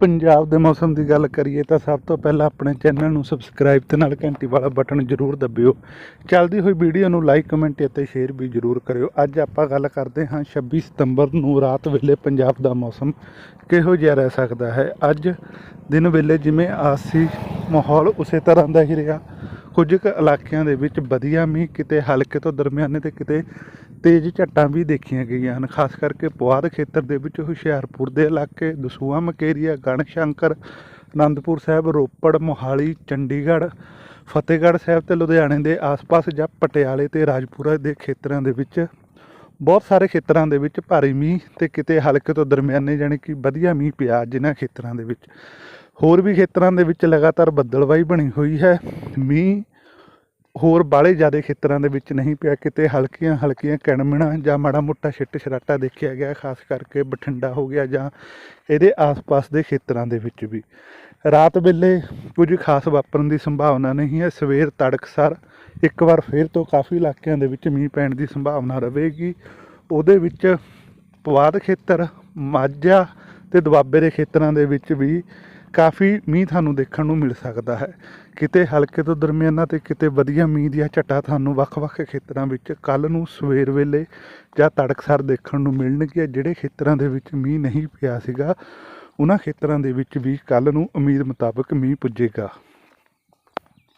ਪੰਜਾਬ ਦੇ ਮੌਸਮ ਦੀ ਗੱਲ ਕਰੀਏ ਤਾਂ ਸਭ ਤੋਂ ਪਹਿਲਾਂ ਆਪਣੇ ਚੈਨਲ ਨੂੰ ਸਬਸਕ੍ਰਾਈਬ ਤੇ ਨਾਲ ਘੰਟੀ ਵਾਲਾ ਬਟਨ ਜ਼ਰੂਰ ਦਬਿਓ। ਚੱਲਦੀ ਹੋਈ ਵੀਡੀਓ ਨੂੰ ਲਾਈਕ ਕਮੈਂਟ ਅਤੇ ਸ਼ੇਅਰ ਵੀ ਜ਼ਰੂਰ ਕਰਿਓ। ਅੱਜ ਆਪਾਂ ਗੱਲ ਕਰਦੇ ਹਾਂ 26 ਸਤੰਬਰ ਨੂੰ ਰਾਤ ਵੇਲੇ ਪੰਜਾਬ ਦਾ ਮੌਸਮ ਕਿਹੋ ਜਿਹਾ ਰਹਿ ਸਕਦਾ ਹੈ? ਅੱਜ ਦਿਨ ਵੇਲੇ ਜਿਵੇਂ ਆਸੀ ਮਾਹੌਲ ਉਸੇ ਤਰ੍ਹਾਂ ਦਾ ਹੀ ਰਿਹਾ। ਕੁਝ ਕੁ ਇਲਾਕਿਆਂ ਦੇ ਵਿੱਚ ਵਧੀਆ ਮੀਂਹ ਕਿਤੇ ਹਲਕੇ ਤੋਂ ਦਰਮਿਆਨੇ ਤੇ ਕਿਤੇ ਤੇਜ਼ ਝੱਟਾਂ ਵੀ ਦੇਖੀਆਂ ਗਈਆਂ ਹਨ। ਖਾਸ ਕਰਕੇ ਪੁਆਧ ਖੇਤਰ ਦੇ ਵਿੱਚ ਹੁਸ਼ਿਆਰਪੁਰ ਦੇ ਇਲਾਕੇ, ਦਸੂਹਾ, ਮਕੇਰੀਆ ਗਣ ਸ਼ੰਕਰ ਆਨੰਦਪੁਰ ਸਾਹਿਬ, ਰੋਪੜ, ਮੋਹਾਲੀ, ਚੰਡੀਗੜ੍ਹ, ਫਤਿਹਗੜ੍ਹ ਸਾਹਿਬ ਤੇ ਲੁਧਿਆਣੇ ਦੇ ਆਸ-ਪਾਸ ਜਾਂ ਪਟਿਆਲੇ ਤੇ ਰਾਜਪੁਰਾ ਦੇ ਖੇਤਰਾਂ ਦੇ ਵਿੱਚ ਬਹੁਤ ਸਾਰੇ ਖੇਤਰਾਂ ਦੇ ਵਿੱਚ ਭਾਰੀ ਮੀਂਹ ਤੇ ਕਿਤੇ ਹਲਕੇ ਤੋਂ ਦਰਮਿਆਨੇ ਜਾਣੀ ਕਿ ਵਧੀਆ ਮੀਂਹ ਪਿਆ ਜਿਨ੍ਹਾਂ ਖੇਤਰਾਂ ਦੇ ਵਿੱਚ। ਹੋਰ ਵੀ ਖੇਤਰਾਂ ਦੇ ਵਿੱਚ ਲਗਾਤਾਰ ਬੱਦਲਵਾਈ ਬਣੀ ਹੋਈ ਹੈ। ਮੀਂਹ ਹੋਰ ਬਾਹਲੇ ਜ਼ਿਆਦਾ ਖੇਤਰਾਂ ਦੇ ਵਿੱਚ ਨਹੀਂ ਪਿਆ, ਕਿਤੇ ਹਲਕੀਆਂ ਹਲਕੀਆਂ ਕਿਣਮਿਣਾ ਜਾਂ ਮਾੜਾ ਮੋਟਾ ਛਿੱਟ ਛਰਾਟਾ ਦੇਖਿਆ ਗਿਆ, ਖਾਸ ਕਰਕੇ ਬਠਿੰਡਾ ਹੋ ਗਿਆ ਜਾਂ ਇਹਦੇ ਆਸ-ਪਾਸ ਦੇ ਖੇਤਰਾਂ ਦੇ ਵਿੱਚ ਵੀ। ਰਾਤ ਵੇਲੇ ਕੁਝ ਖਾਸ ਵਾਪਰਨ ਦੀ ਸੰਭਾਵਨਾ ਨਹੀਂ ਹੈ। ਸਵੇਰ ਤੜਕਸਰ ਇੱਕ ਵਾਰ ਫੇਰ ਤੋਂ ਕਾਫੀ ਇਲਾਕਿਆਂ ਦੇ ਵਿੱਚ ਮੀਂਹ ਪੈਣ ਦੀ ਸੰਭਾਵਨਾ ਰਹੇਗੀ। ਉਹਦੇ ਵਿੱਚ ਪਵਾਦ ਖੇਤਰ, ਮਾਝਾ ਤੇ ਦੁਆਬੇ ਦੇ ਖੇਤਰਾਂ ਦੇ ਵਿੱਚ ਵੀ ਕਾਫੀ ਮੀਂਹ ਤੁਹਾਨੂੰ ਦੇਖਣ ਨੂੰ ਮਿਲ ਸਕਦਾ ਹੈ। ਕਿਤੇ ਹਲਕੇ ਤੋਂ ਦਰਮਿਆਨਾ ਤੇ ਕਿਤੇ ਵਧੀਆ ਮੀਂਹ ਦੀਆਂ ਝਟਾ ਤੁਹਾਨੂੰ ਵੱਖ-ਵੱਖ ਖੇਤਰਾਂ ਵਿੱਚ ਕੱਲ ਨੂੰ, ਸਵੇਰ ਵੇਲੇ ਜਾਂ ਤੜਕਸਰ ਦੇਖਣ ਨੂੰ ਮਿਲਣਗੀਆਂ। ਜਿਹੜੇ ਖੇਤਰਾਂ ਦੇ ਵਿੱਚ ਮੀਂਹ ਨਹੀਂ ਪਿਆ ਸੀਗਾ, ਉਹਨਾਂ ਖੇਤਰਾਂ ਦੇ ਵਿੱਚ ਵੀ ਕੱਲ ਨੂੰ ਉਮੀਦ ਮੁਤਾਬਕ ਮੀਂਹ ਪੁੱਜੇਗਾ।